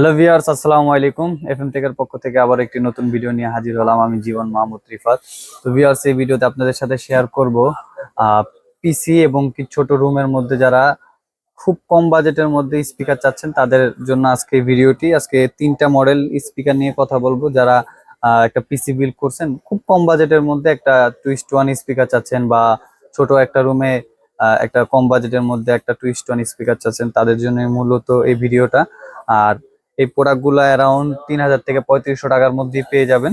Hello viewers আসসালামু আলাইকুম। FM টেকের পক্ষ থেকে আবার একটি নতুন ভিডিও নিয়ে হাজির হলাম আমি জীবন মাহমুদ রিফাত। তো ভিউয়ার্স এই ভিডিওতে আপনাদের সাথে শেয়ার করব পিসি এবং কি ছোট রুমের মধ্যে যারা খুব কম বাজেটের মধ্যে স্পিকার চাচ্ছেন, তাদের জন্য আজকে ভিডিওটি আজকে তিনটা মডেল স্পিকার নিয়ে কথা বলব, যারা একটা পিসি বিল্ড করছেন, খুব কম বাজেটের মধ্যে একটা টুইস্ট ওয়ান স্পিকার চাচ্ছেন বা ছোট একটা রুমে একটা কম বাজেটের মধ্যে একটা টুইস্ট ওয়ান স্পিকার চাচ্ছেন, তাদের জন্য মূলত এই ভিডিওটা আর এই প্রোডাক্টগুলো অ্যারাউন্ড তিন হাজার থেকে পঁয়ত্রিশশো টাকার মধ্যেই পেয়ে যাবেন।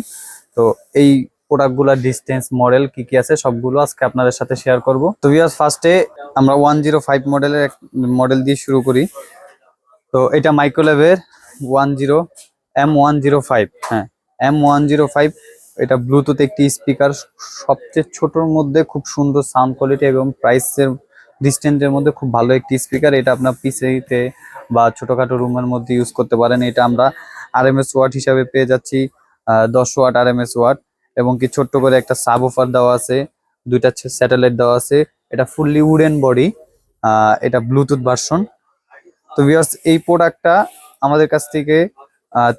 তো এই প্রোডাক্টগুলোর ডিস্টেন্স মডেল কি কি আছে সবগুলো আজকে আপনাদের সাথে শেয়ার করব। তো ভিউয়ার্স ফার্স্টে আমরা ওয়ান জিরো ফাইভ মডেলের এক মডেল দিয়ে শুরু করি। তো এটা মাইক্রোলেভের one zero M one zero five হ্যাঁ এম ওয়ান জিরো ফাইভ এটা ব্লুটুথ একটি স্পিকার সবচেয়ে ছোটোর মধ্যে খুব সুন্দর সাউন্ড কোয়ালিটি এবং প্রাইসের ডিস্টেন্সের মধ্যে খুব ভালো একটি স্পিকার এটা আপনার পিসিতে বা ছোটখাটো রুমের মধ্যে ইউজ করতে পারেন। এটা আমরা আর এম ওয়াট হিসাবে পেয়ে যাচ্ছি দশ watt R M S watt এবং কি ছোট্ট করে একটা সাব অফার দেওয়া আছে, দুইটা স্যাটেলাইট দেওয়া আছে। এটা ফুললি উডেন বডি এটা ব্লুটুথ ভার্সন তো ভিউয়ার্স এই প্রোডাক্টটা আমাদের কাছ থেকে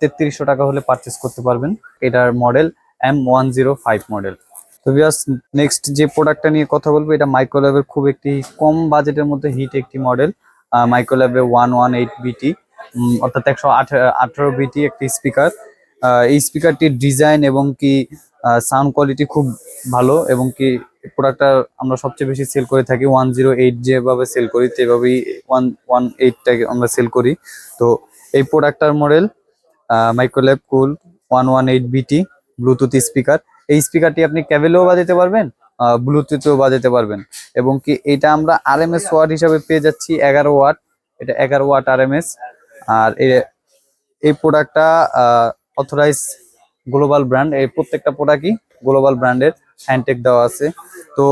তেত্রিশশো টাকা হলে পারচেস করতে পারবেন। এটার model M one zero five model তো ভিউয়ার্স নেক্সট যে প্রোডাক্টটা নিয়ে কথা বলব, এটা মাইক্রোল্যাবের খুব একটি কম বাজেটের মধ্যে হিট একটি মডেল মাইক্রোল্যাবের ওয়ান ওয়ান এইট বিটি অর্থাৎ একশো আঠারো বিটি একটি স্পিকার এই স্পিকারটির ডিজাইন এবং কি সাউন্ড কোয়ালিটি খুব ভালো এবং কি প্রোডাক্টটা আমরা সবচেয়ে বেশি সেল করে থাকি ওয়ান জিরো এইট যেভাবে সেল করি সেভাবেই ওয়ান ওয়ান এইটটাকে আমরা সেল করি। তো এই প্রোডাক্টটার model Microlab cool one one eight BT Bluetooth speaker এই স্পিকারটি আপনি ক্যাবেলেও বাজাতে পারবেন ব্লুটুথেও বাজাতে পারবেন। এবং কি এটা আমরা আর এম এস ওয়াট হিসাবে পেয়ে যাচ্ছি, এগারো ওয়াট এটা এগারো ওয়াট আর এম এস আর এই প্রোডাক্টটা অথরাইজ গ্লোবাল ব্র্যান্ড এই প্রত্যেকটা প্রোডাক্টই গ্লোবাল ব্র্যান্ডের হ্যান্ডটেক দেওয়া আছে। তো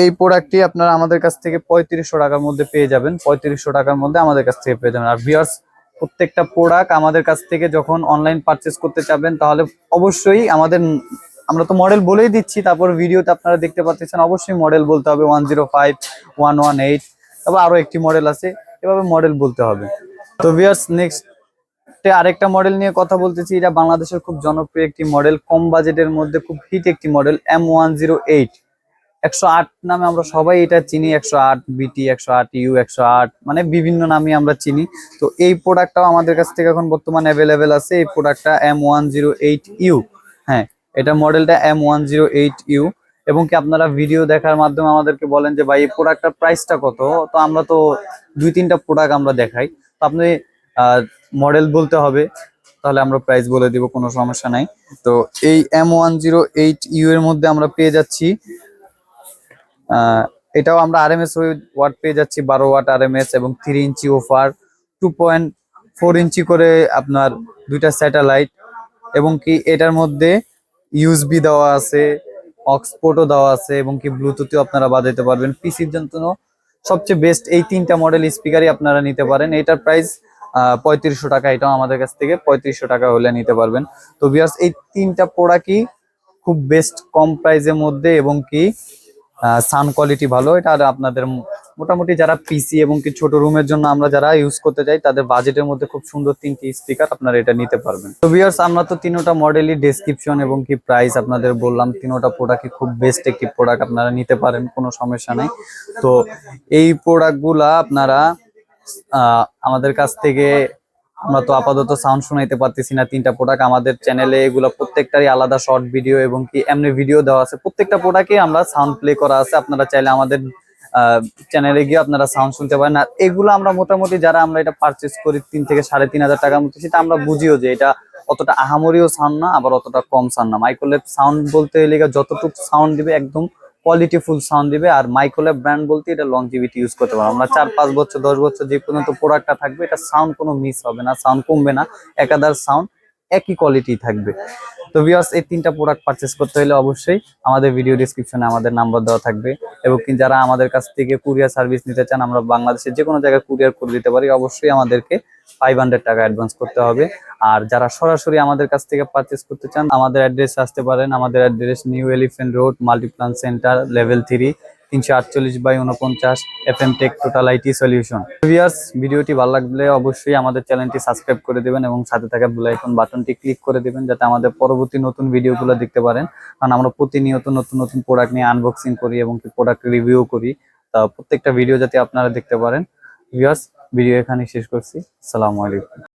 এই প্রোডাক্টটি আপনারা আমাদের কাছ থেকে পঁয়ত্রিশশো টাকার মধ্যে পেয়ে যাবেন, পঁয়ত্রিশশো টাকার মধ্যে আমাদের কাছ থেকে পেয়ে যাবেন। আর ভিউয়ার্স প্রত্যেকটা প্রোডাক্ট আমাদের কাছ থেকে যখন অনলাইন পারচেস করতে চাবেন, তাহলে অবশ্যই আমাদের, আমরা তো মডেল বলেই দিচ্ছি, তারপর ভিডিওতে আপনারা দেখতে পাচ্ছেন, অবশ্যই মডেল বলতে হবে one zero five one one eight তারপর আরও একটি মডেল আছে, এভাবে মডেল বলতে হবে। তো ভিউয়ার্স নেক্সট আরেকটা মডেল নিয়ে কথা বলতেছি, এটা বাংলাদেশের খুব জনপ্রিয় একটি মডেল কম বাজেটের মধ্যে খুব হিট একটি model M one zero eight একশো আট নামে আমরা সবাই এটা চিনি, একশো আট বিটি, একশো আট ইউ, একশো আট মানে বিভিন্ন নামে আমরা চিনি। তো এই প্রোডাক্টটাও আমাদের কাছ থেকে এখন বর্তমানে অ্যাভেলেবেল আছে। এই প্রোডাক্টটা M one zero eight U হ্যাঁ এটা মডেলটা M one zero eight U এবং কি আপনারা ভিডিও দেখার মাধ্যমে আমাদেরকে বলেন যে, ভাই, এই প্রোডাক্টটার প্রাইসটা কত? তো আমরা তো দুই তিনটা প্রোডাক্ট আমরা দেখাই। তো আপনি মডেল বলতে হবে, তাহলে আমরা প্রাইস বলে দিব, কোনো সমস্যা নাই। তো এই M one zero eight U এর মধ্যে আমরা পেয়ে যাচ্ছি। এটাও আমরা আর এম এস ওয়াট পেয়ে যাচ্ছি, বারো ওয়াট আর এম এস এবং three inch woofer two point four inch করে আপনার দুইটা স্যাটেলাইট এবং কি এটার মধ্যে ইউএসবি দেওয়া আছে অক্সপোর্টও দেওয়া আছে এবং কি ব্লুটুথও আপনারা বাজাতে পারবেন। পিসির জন্য সবচেয়ে বেস্ট এই তিনটা মডেল স্পিকারই আপনারা নিতে পারেন। এটার প্রাইস পঁয়ত্রিশশো টাকা। এটাও আমাদের কাছ থেকে পঁয়ত্রিশশো টাকা হলে নিতে পারবেন। তো বিয়ার্স এই তিনটা প্রোডাক্টই খুব বেস্ট কম প্রাইসের মধ্যে এবং কি সাউন্ড কোয়ালিটি ভালো, এটা আপনাদের মোটামুটি যারা পিসি এবং কি ছোট রুমের জন্য আমরা যারা ইউজ করতে চাই, তাদের বাজেটের মধ্যে খুব সুন্দর তিনটি স্পিকার আপনারা এটা নিতে পারবেন। তো ভিউয়ার্স আমরা তো তিনোটা মডেলই ডেসক্রিপশন এবং কি প্রাইস আপনাদের বললাম, তিনোটা প্রোডাক্টই খুব বেস্ট একটি প্রোডাক্ট আপনারা নিতে পারেন, কোনো সমস্যা নাই। তো এই প্রোডাক্টগুলা আপনারা আমাদের কাছ থেকে আমরা তো আপাতত সাউন্ড শোনাইতে পারতেছি না, তিনটা প্রোডাক্ট আমাদের চ্যানেলে এগুলো প্রত্যেকটারই আলাদা শর্ট ভিডিও এবং কি এমনি ভিডিও দেওয়া আছে। প্রত্যেকটা প্রোডাক্টে আমরা সাউন্ড প্লে করা আছে, আপনারা চাইলে আমাদের চ্যানেলে গিয়ে আপনারা সাউন্ড শুনতে পারেন। আর এগুলো আমরা মোটামুটি যারা আমরা এটা পারচেস করি, তিন থেকে সাড়ে তিন হাজার টাকার মতো, সেটা আমরা বুঝিও যে এটা অতটা আহামরিও সাউন্ড না, আবার অতটা কম সাউন্ড না। মাইক্রোলেভ সাউন্ড বলতে গেলে যতটুকু সাউন্ড দিবে একদম কোয়ালিটিফুল সাউন্ড দিবে আর মাইক্রোলেভ ব্র্যান্ড বলতে এটা লংজিভিটি ইউজ করতে পারব আমরা চার, পাঁচ বছর, দশ বছর যে পর্যন্ত প্রোডাক্টটা থাকবে, এটা সাউন্ড কোনো মিস হবে না সাউন্ড কমবে না একাদার সাউন্ড একই কোয়ালিটি থাকবে। তো ভিউয়ার্স এই তিনটা প্রোডাক্ট পারচেস করতে হলে অবশ্যই আমাদের ভিডিও ডিসক্রিপশনে আমাদের নাম্বার দেওয়া থাকবে। এবং যারা আমাদের কাছ থেকে কুরিয়ার সার্ভিস নিতে চান, আমরা বাংলাদেশের যে কোনো জায়গায় কুরিয়ার করে দিতে পারি, অবশ্যই আমাদেরকে ফাইভ হান্ড্রেড টাকা অ্যাডভান্স করতে হবে। আর যারা সরাসরি আমাদের কাছ থেকে পারচেস করতে চান, আমাদের অ্যাড্রেস আসতে পারেন। আমাদের address new elephant road Multiplan centre level three তিনশো আটচল্লিশ বাই উনপঞ্চাশ F M tech total IT solution. Viewers ভিডিওটি ভালো লাগলে অবশ্যই আমাদের চ্যানেলটি সাবস্ক্রাইব করে দেবেন এবং সাথে থাকা আইকন বাটনটি ক্লিক করে দেবেন যাতে আমাদের পরবর্তী নতুন ভিডিওগুলো দেখতে পারেন। কারণ আমরা প্রতিনিয়ত নতুন নতুন প্রোডাক্ট নিয়ে আনবক্সিং করি এবং প্রোডাক্ট রিভিউ করি। তা প্রত্যেকটা ভিডিও যাতে আপনারা দেখতে পারেন। ভিউয়ার্স ভিডিও এখানে শেষ করছি। আসসালামু আলাইকুম।